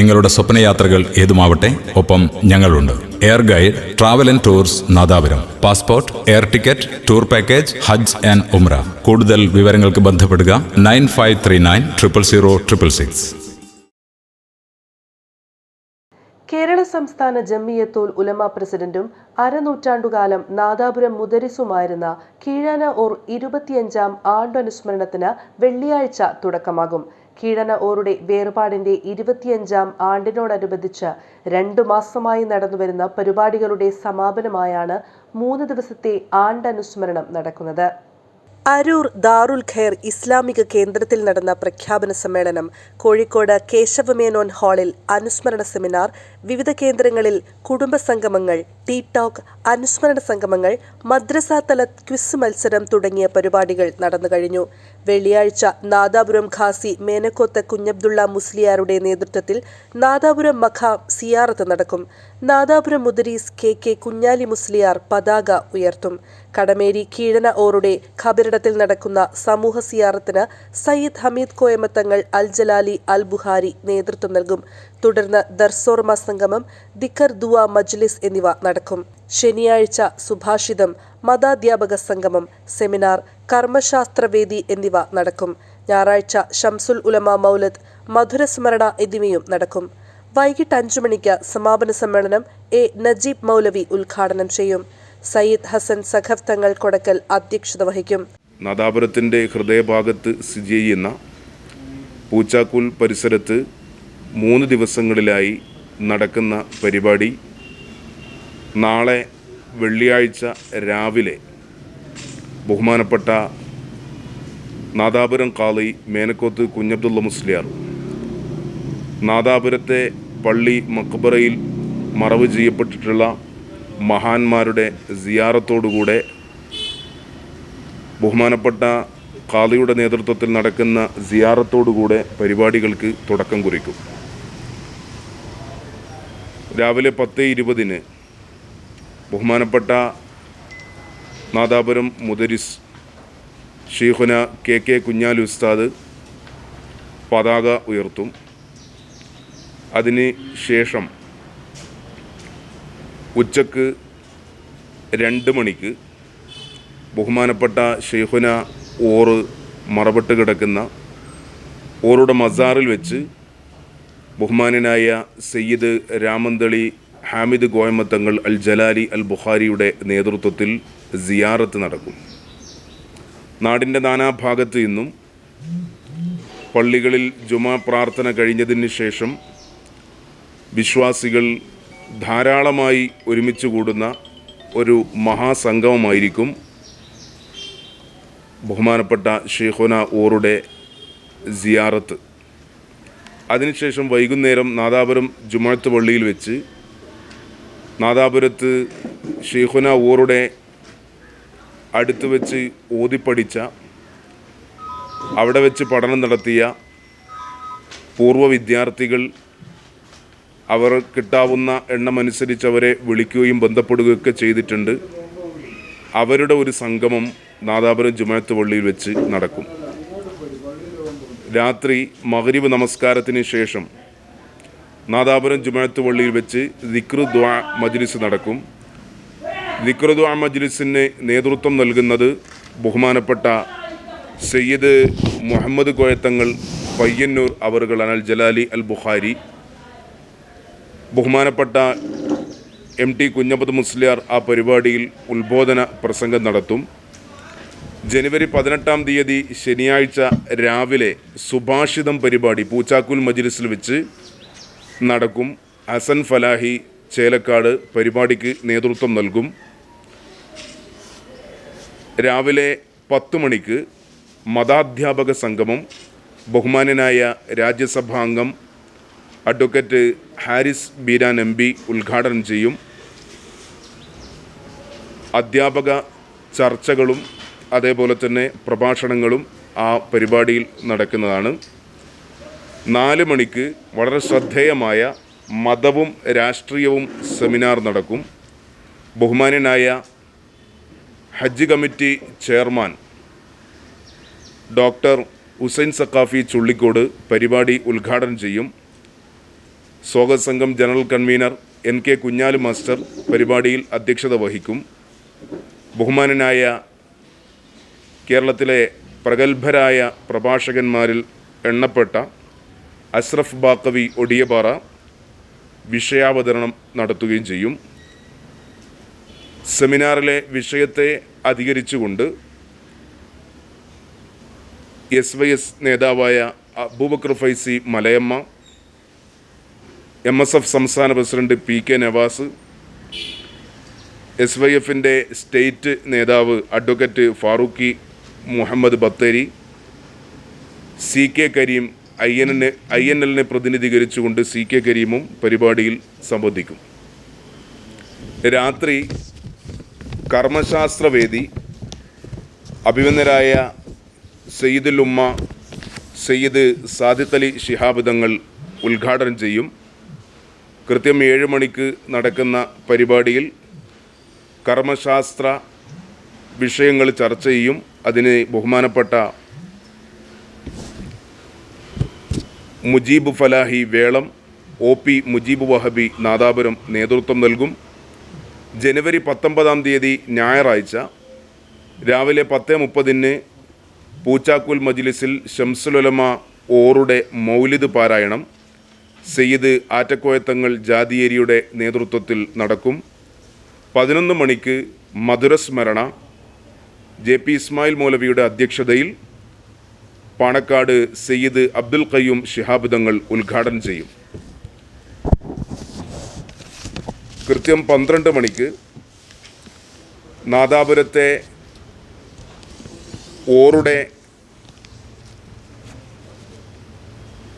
നിങ്ങളുടെ സ്വപ്നയാത്രകൾ ഏതുമാവട്ടെ ഒപ്പം ഞങ്ങളുണ്ട്. Air guide travel and tours Nadapuram. Passport air ticket tour package Hajj and Umrah കൂടുതൽ വിവരങ്ങൾക്ക് ബന്ധപ്പെടുക nine five three nine triple zero triple six. Kerala സംസ്ഥാന ജമ്മിയത്തുൽ ഉലമ പ്രസിഡന്റും അരനൂറ്റാണ്ടുകാലം നാദാപുരം മുദരിസുമായിരുന്ന കീഴാന ഓർ ഇരുപത്തിയഞ്ചാം ആണ്ടനുസ്മരണത്തിന് വെള്ളിയാഴ്ച തുടക്കമാകും. കീഴന ഓറുടെ വേർപാടിന്റെ ഇരുപത്തിയഞ്ചാം ആണ്ടിനോടനുബന്ധിച്ച് രണ്ടു മാസമായി നടന്നുവരുന്ന പരിപാടികളുടെ സമാപനമായാണ് മൂന്ന് ദിവസത്തെ ആണ്ടനുസ്മരണം നടക്കുന്നത്. അരൂർ ദാറുൽ ഖൈർ ഇസ്ലാമിക കേന്ദ്രത്തിൽ നടന്ന പ്രഖ്യാപന സമ്മേളനം കോഴിക്കോട് കേശവമേനോൻ ഹാളിൽ അനുസ്മരണ സെമിനാർ വിവിധ കേന്ദ്രങ്ങളിൽ കുടുംബ സംഗമങ്ങൾ ടീ ടോക്ക് അനുസ്മരണ സംഗമങ്ങൾ മദ്രസാതല ക്വിസ് മത്സരം തുടങ്ങിയ പരിപാടികൾ നടന്നു കഴിഞ്ഞു. വെള്ളിയാഴ്ച നാദാപുരം ഖാസി മേനക്കോത്ത കുഞ്ഞബ്ദുള്ള മുസ്ലിയാരുടെ നേതൃത്വത്തിൽ നാദാപുരം മഖാം സിയാറത്ത് നടക്കും. നാദാപുരം മുദരീസ് കെ കെ കുഞ്ഞാലി മുസ്ലിയാർ പതാക ഉയർത്തും. കടമേരി കീഴന ഓറുടെ ഖബറിടത്തിൽ നടക്കുന്ന സമൂഹ സിയാറത്തിന് സയ്യിദ് ഹമീദ് കോയമത്തങ്ങൾ അൽ ജലാലി അൽ ബുഹാരി നേതൃത്വം നൽകും. തുടർന്ന് ദർസോർമ സംഗമം ദിഖർ ദുവ മജ്ലിസ് എന്നിവ നടക്കും. ശനിയാഴ്ച സുഭാഷിതം മതാധ്യാപക സംഗമം സെമിനാർ കർമ്മശാസ്ത്രവേദി എന്നിവ നടക്കും. ഞായറാഴ്ച ഷംസുൽ ഉലമ മൗലദ് മധുരസ്മരണ എന്നിവയും നടക്കും. വൈകിട്ട് അഞ്ചു മണിക്ക് സമാപന സമ്മേളനം എ നജീബ് മൗലവി ഉദ്ഘാടനം ചെയ്യും. സയ്യിദ് ഹസൻ സഖഫ് തങ്ങൾ കൊടക്കൽ അധ്യക്ഷത വഹിക്കും. നാദാപുരത്തിന്റെ ഹൃദയഭാഗത്ത് സ്ഥിതി ചെയ്യുന്ന പൂച്ചാക്കുൽ പരിസരത്ത് മൂന്ന് ദിവസങ്ങളിലായി നടക്കുന്ന പരിപാടി. നാളെ വെള്ളിയാഴ്ച രാവിലെ ബഹുമാനപ്പെട്ട നാദാപുരം കാളി മേനക്കോത്ത് കുഞ്ഞബ്ദുള്ള മുസ്ലിയാർ നാദാപുരത്തെ പള്ളി മക്ബറയിൽ മറവ് ചെയ്യപ്പെട്ടിട്ടുള്ള മഹാന്മാരുടെ സിയാറത്തോടുകൂടെ ബഹുമാനപ്പെട്ട കാളിയുടെ നേതൃത്വത്തിൽ നടക്കുന്ന സിയാറത്തോടുകൂടെ പരിപാടികൾക്ക് തുടക്കം കുറിക്കും. രാവിലെ പത്ത് ഇരുപതിന് ബഹുമാനപ്പെട്ട നാദാപുരം മുദരിസ് ഷീഹുന കെ കെ കുഞ്ഞാലി ഉസ്താദ് പതാക ഉയർത്തും. അതിന് ശേഷം ഉച്ചയ്ക്ക് രണ്ട് മണിക്ക് ബഹുമാനപ്പെട്ട ഷെയ്ഖുന ഓറ് മറപെട്ട് കിടക്കുന്ന ഓറുടെ മസാറിൽ വെച്ച് ബഹുമാനനായ സയ്യിദ് രാമന്തളി ഹാമിദ് ഗോയമത്തങ്ങൾ അൽ ജലാലി അൽ ബുഖാരിയുടെ നേതൃത്വത്തിൽ സിയാറത്ത് നടക്കും. നാടിന്റെ നാനാഭാഗത്ത് നിന്നും പള്ളികളിൽ ജുമാ പ്രാർത്ഥന കഴിഞ്ഞതിന് ശേഷം വിശ്വാസികൾ ധാരാളമായി ഒരുമിച്ച് കൂടുന്ന ഒരു മഹാസംഗമമായിരിക്കും ബഹുമാനപ്പെട്ട ഷെയ്ഖുന ഊറുടെ സിയാറത്ത്. അതിനുശേഷം വൈകുന്നേരം നാദാപുരം ജുമാത്ത് പള്ളിയിൽ വെച്ച് നാദാപുരത്ത് ഷെയ്ഖുന ഊറുടെ അടുത്ത് വെച്ച് ഓതിപ്പടിച്ച അവിടെ വെച്ച് പഠനം നടത്തിയ പൂർവ വിദ്യാർത്ഥികൾ അവർ കിട്ടാവുന്ന എണ്ണമനുസരിച്ച് അവരെ വിളിക്കുകയും ബന്ധപ്പെടുകയൊക്കെ ചെയ്തിട്ടുണ്ട്. അവരുടെ ഒരു സംഗമം നാദാപുരം ജുമാഅത്ത് പള്ളിയിൽ വെച്ച് നടക്കും. രാത്രി മഗ്രിബ് നമസ്കാരത്തിന് ശേഷം നാദാപുരം ജുമാഅത്ത് പള്ളിയിൽ വെച്ച് ദിക്രു ദ്വാ മജ്ലിസ് നടക്കും. ദിക്രു ദ്വാ മജ്ലിസിന് നേതൃത്വം നൽകുന്നത് ബഹുമാനപ്പെട്ട സയ്യിദ് മുഹമ്മദ് കോയത്തങ്ങൾ പയ്യന്നൂർ അവറുകൾ അനൽ ജലാലി അൽ ബുഖാരി ബഹുമാനപ്പെട്ട എം ടി കുഞ്ഞപ്പത് മുസ്ലിയാർ ആ പരിപാടിയിൽ ഉത്ബോധന പ്രസംഗം നടത്തും. ജനുവരി പതിനെട്ടാം തീയതി ശനിയാഴ്ച രാവിലെ സുഭാഷിതം പരിപാടി പൂച്ചാക്കുൽ മജിലിസിൽ വെച്ച് നടക്കും. ഹസൻ ഫലാഹി ചേലക്കാട് പരിപാടിക്ക് നേതൃത്വം നൽകും. രാവിലെ പത്ത് മണിക്ക് മതാധ്യാപക സംഗമം ബഹുമാനനായ രാജ്യസഭാംഗം advocate Haris Beeran M P ഉദ്ഘാടനം ചെയ്യും. അധ്യാപക ചർച്ചകളും അതേപോലെ തന്നെ പ്രഭാഷണങ്ങളും ആ പരിപാടിയിൽ നടക്കുന്നതാണ്. നാല് മണിക്ക് വളരെ ശ്രദ്ധേയമായ മതവും രാഷ്ട്രീയവും സെമിനാർ നടക്കും. ബഹുമാനനായ Hajj committee chairman doctor Hussain Saqafi Chullikode പരിപാടി ഉദ്ഘാടനം ചെയ്യും. സ്വാഗത സംഘം general convener N K Kunhalu master പരിപാടിയിൽ അധ്യക്ഷത വഹിക്കും. ബഹുമാനനായ കേരളത്തിലെ പ്രഗത്ഭരായ പ്രഭാഷകന്മാരിൽ എണ്ണപ്പെട്ട അഷ്റഫ് ബാക്കവി ഒടിയപാറ വിഷയാവതരണം നടത്തുകയും ചെയ്യും. സെമിനാറിലെ വിഷയത്തെ അധികരിച്ചുകൊണ്ട് എസ് വൈ എസ് നേതാവായ Abubakar Faizi Malayamma M S F സംസ്ഥാന president P K Navas S Y എഫിന്റെ സ്റ്റേറ്റ് നേതാവ് advocate Farooqi Muhammad Bathery C K Kareem I N I N എല്ലിനെ പ്രതിനിധീകരിച്ചുകൊണ്ട് സി കെ കരീമും പരിപാടിയിൽ സംബന്ധിക്കും. രാത്രി കർമ്മശാസ്ത്രവേദി അഭിമന്യരായ സയ്യിദുൽ ഉമ്മ സയ്യിദ് സാദിഖ് അലി ശിഹാബ് തങ്ങൾ ഉദ്ഘാടനം ചെയ്യും. കൃത്യം ഏഴ് മണിക്ക് നടക്കുന്ന പരിപാടിയിൽ കർമ്മശാസ്ത്ര വിഷയങ്ങൾ ചർച്ച ചെയ്യും. അതിന് ബഹുമാനപ്പെട്ട മുജീബ് ഫലാഹി വേളം ഒ പി മുജീബ് വഹബി നാദാപുരം നേതൃത്വം നൽകും. ജനുവരി പത്തൊമ്പതാം തീയതി ഞായറാഴ്ച രാവിലെ പത്ത് മുപ്പതിന് പൂച്ചാക്കുൽ മജ്ലിസിൽ ഷംസുലമ ഓറുടെ മൗലിദ് പാരായണം സെയ്ദ് ആറ്റക്കോയത്തങ്ങൾ ജാതിയേരിയുടെ നേതൃത്വത്തിൽ നടക്കും. പതിനൊന്ന് മണിക്ക് മധുരസ്മരണ ജെ പി ഇസ്മായിൽ മൗലവിയുടെ അധ്യക്ഷതയിൽ പാണക്കാട് സയ്യിദ് അബ്ദുൽ ഖയ്യൂം ശിഹാബ് തങ്ങൾ ഉദ്ഘാടനം ചെയ്യും. കൃത്യം പന്ത്രണ്ട് മണിക്ക് നാദാപുരത്തെ ഓറുടെ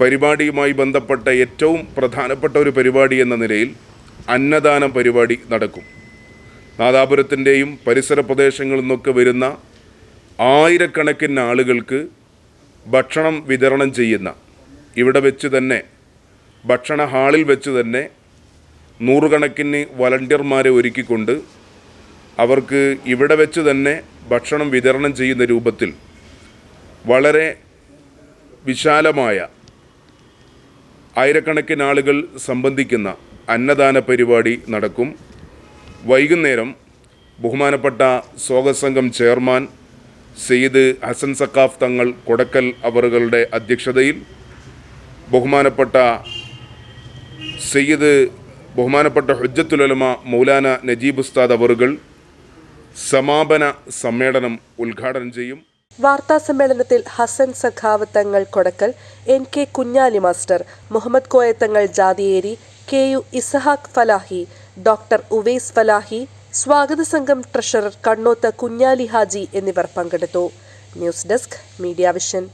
പരിപാടിയുമായി ബന്ധപ്പെട്ട ഏറ്റവും പ്രധാനപ്പെട്ട ഒരു പരിപാടി എന്ന നിലയിൽ അന്നദാനം പരിപാടി നടക്കും. നാദാപുരത്തിന്റെയും പരിസര പ്രദേശങ്ങളിൽ നിന്നൊക്കെ വരുന്ന ആയിരക്കണക്കിന് ആളുകൾക്ക് ഭക്ഷണം വിതരണം ചെയ്യുന്ന ഇവിടെ വെച്ച് തന്നെ ഭക്ഷണ ഹാളിൽ വെച്ച് തന്നെ നൂറുകണക്കിന് വളണ്ടിയർമാരെ ഒരുക്കിക്കൊണ്ട് അവർക്ക് ഇവിടെ വെച്ച് തന്നെ ഭക്ഷണം വിതരണം ചെയ്യുന്ന രൂപത്തിൽ വളരെ വിശാലമായ ആയിരക്കണക്കിന് ആളുകൾ സംബന്ധിക്കുന്ന അന്നദാന പരിപാടി നടക്കും. വൈകുന്നേരം ബഹുമാനപ്പെട്ട സ്വാഗതസംഘം ചെയർമാൻ സെയ്ദ് ഹസൻ സക്കാഫ് തങ്ങൾ കൊടക്കൽ അവറുകളുടെ അധ്യക്ഷതയിൽ ബഹുമാനപ്പെട്ട സെയ്ദ് ബഹുമാനപ്പെട്ട ഹുജ്ജത്തുലമ മൗലാന നജീബ് ഉസ്താദ് അവറുകൾ സമാപന സമ്മേളനം ഉദ്ഘാടനം ചെയ്യും. വാർത്താ സമ്മേളനത്തിൽ Hasan Saqaf Thangal Kodakkal N K Kunhali master Muhammad Koyathangal Jathiyeri K U Ishaq Falahi doctor Uwais Falahi സ്വാഗത സംഘം ട്രഷറർ കണ്ണോത്ത് കുഞ്ഞാലി ഹാജി എന്നിവർ പങ്കെടുത്തു. News desk media vision.